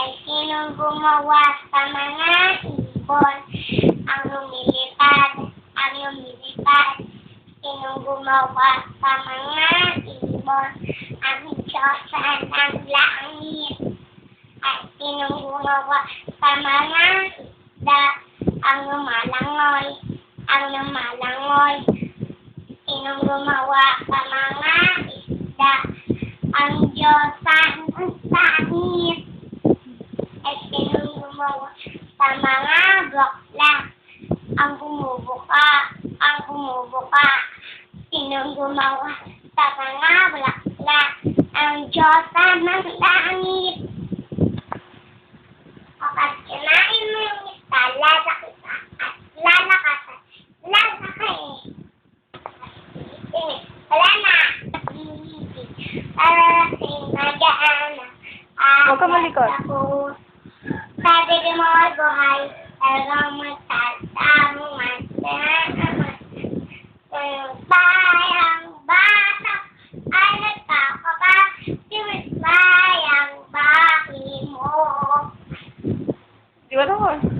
ay sinong gumawa sa mga ibon. Ang lumilipad, ang lumilipad. Sinong gumawa sa mga ibon. Ang Diyosa ng langit. Ay sinong gumawa sa mga isda. Ang lumalangoy, ang lumalangoy. Sinong gumawa sa mga isda? Ang Diyosa ng langit. Gumawa sa mga bakla? Ang bumubuka, ang bumubuka. Sinong gumawa sa mga bakla? Ang Diyosa ng langit. Kapag kinain mo yung isda, lasa kita at lalakasan. Ka eh. Sige, wala na. Para lasing magaan na. Huwag ka malikot. Ako, sabi ni mga buhay, talagang magtatanungan Ang bayang bata ay nagkakaba, siwit bayang baki mo. Di ba ako?